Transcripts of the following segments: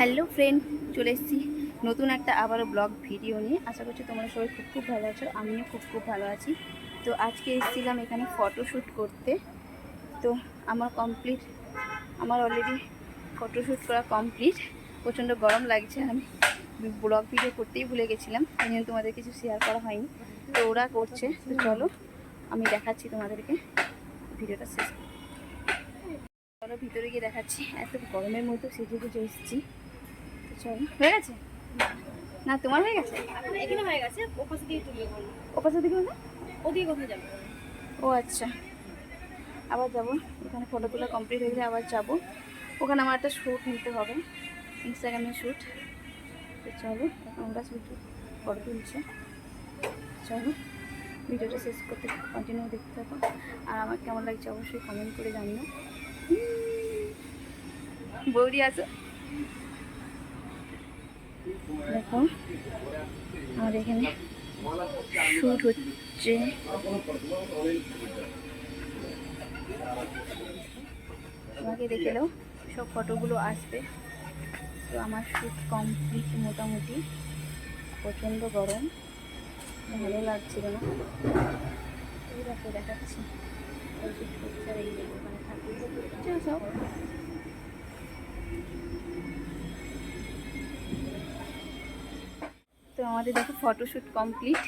Hello friend, চলে এসেছি নতুন একটা আবারও ব্লগ ভিডিও নিয়ে। আশা করছি তোমরা সবাই খুব খুব ভালো আছো, আমিও খুব খুব ভালো আছি। তো আজকে এসেছিলাম এখানে ফটোশ্যুট করতে। তো আমার কমপ্লিট আমার অলরেডি ফটোশ্যুট করা কমপ্লিট প্রচণ্ড গরম লাগছে, আমি ব্লগ ভিডিও করতেই ভুলে গেছিলাম, এই জন্য তোমাদের কিছু শেয়ার করা হয়নি। তো ওরা করছে, তো চলো আমি দেখাচ্ছি তোমাদেরকে ভিডিওটা শেষ। চলো ভিতরে গিয়ে দেখাচ্ছি, এত গরমের মধ্যে সেজে গুজে এসেছি। চলো। হয়ে গেছে? না তোমার হয়ে গেছে? এখানে হয়ে গেছে ওপাশে দিয়ে তুলে ওপাশে দিকে না ওদিকে কোথায় যাবে? ও আচ্ছা। আবার যাব। এখানে ফটো তোলা কমপ্লিট হয়ে গেলে আবার যাব। ওখানে আমার একটা শ্যুট নিতে হবে। ইনস্টাগ্রামের শ্যুট তো চলো আমরা শ্যুট ফটো তুলছে। চলো ভিডিওটা শেষ করতে কন্টিনিউ দেখতে থাকো। আর আমার কেমন লাগছে অবশ্যই কমেন্ট করে জানিও। বৌদি আসো দেখো আমার এখানে শ্যুট হচ্ছে। আমাকে দেখে নাও, সব ফটোগুলো আসবে। তো আমার শ্যুট কমপ্লিট মোটামুটি। প্রচণ্ড গরম। ভালো লাগছিল না। দেখাচ্ছি। শ্যুট আমাদের দেখো ফটোশ্যুট কমপ্লিট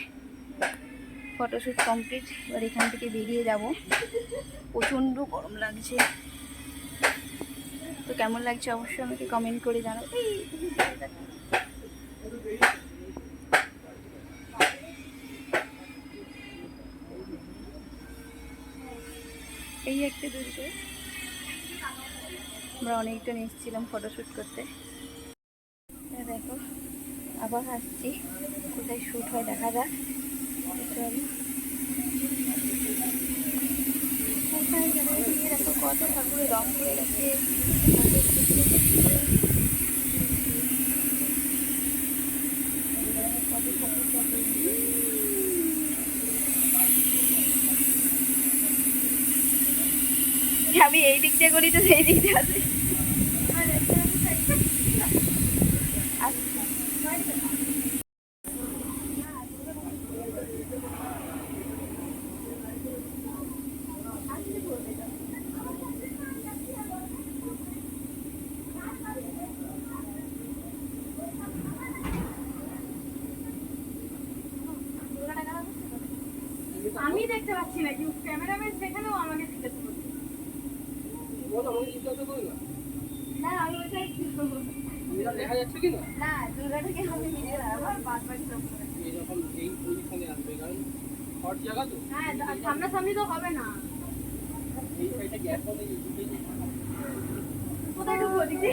ফটোশ্যুট কমপ্লিট এবার এখান থেকে বেরিয়ে যাব। প্রচণ্ড গরম লাগছে। তো কেমন লাগছে অবশ্যই আমাকে কমেন্ট করে জানাও। এই একটা দূরে করে আমরা অনেকজন এসেছিলাম ফটোশ্যুট করতে। দেখো। আবার আসছি। কোথায় শ্যুট হয় দেখা যাক। কত ঠাকুরের রং গেছে। আমি এই দিক দিয়ে করি তো সেই দিকটা দিয়ে আসি আচ্ছা আমি দেখতে পাচ্ছি না কিন্তু ক্যামেরাম্যান সেখানেও আমাকে জিজ্ঞাসা করছে। না আমি ওইটাই দেখা যাচ্ছে কি না? না দুর্গাটাকে আমি মিলে আমার বাদ বাকি সব এরকম এই পজিশনে আসবে কারণ হট জায়গা তো। হ্যাঁ সামনাসামনি তো হবে না। এই সাইডে হবে। কোথায় ঢুকবো দিদি?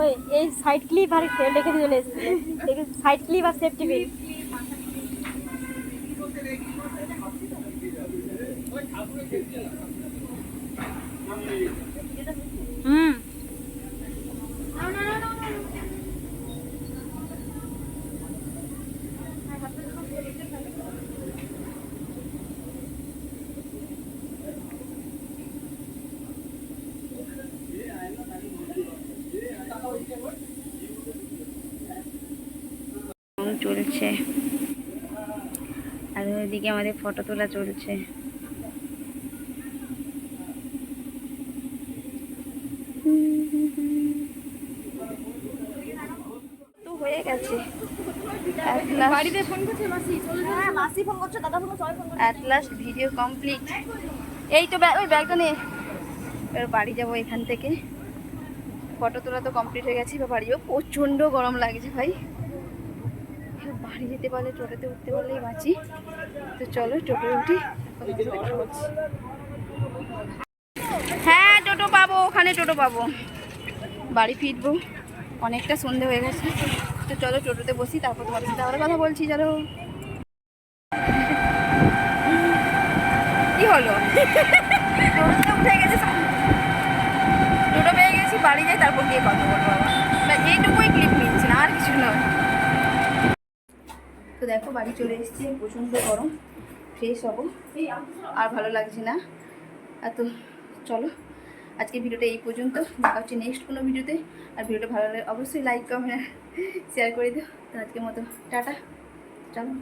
ওই এই সাইড ক্লিপ আর রেখে চলে এসেছে। সাইড ক্লিপ আর সেফটি বেল্ট হুম রং চলছে। আর ওইদিকে আমাদের ফটো তোলা চলছে। তো হয়ে গেছে। বাড়িতে ফোন করছে মাসি চলে হ্যাঁ মাসি ফোন করছে দাদা ফোন সবাই phone at last video complete এই তো ওই ব্যাগটা নে। এবার বাড়ি যাব এখান থেকে। ফটো তোলা তো কমপ্লিট হয়ে গেছে এবার বাড়ি প্রচণ্ড গরম লাগছে ভাই। এবার বাড়ি যেতে পারলে, টোটোতে উঠতে পারলেই বাঁচি। তো চলো, টোটো উঠি। হ্যাঁ টোটো পাবো, ওখানে টোটো পাবো। বাড়ি ফিরবো। অনেকটা সন্ধে হয়ে গেছে। তো চলো, টোটোতে বসি, তারপর তোমাদের সাথে আবার কথা বলছি, চলো। কি হলো? টোটোতে উঠে গেছে টোটো পেয়ে গেছি, বাড়ি যাই, তারপর গিয়ে কথা বলব আবার। এইটুকুই ক্লিপ নিচ্ছি না আর কিছু নয় তো দেখো, বাড়ি চলে এসছে, প্রচণ্ড গরম ফ্রেশ হব। আর ভালো লাগছে না। আর তো চলো আজকে ভিডিওটা এই পর্যন্ত। দেখা হচ্ছে নেক্সট কোনো ভিডিওতে। আর ভিডিওটা ভালো লাগে অবশ্যই লাইক কমেন্ট শেয়ার করে দিও। তো আজকের মতো, টাটা। চলো।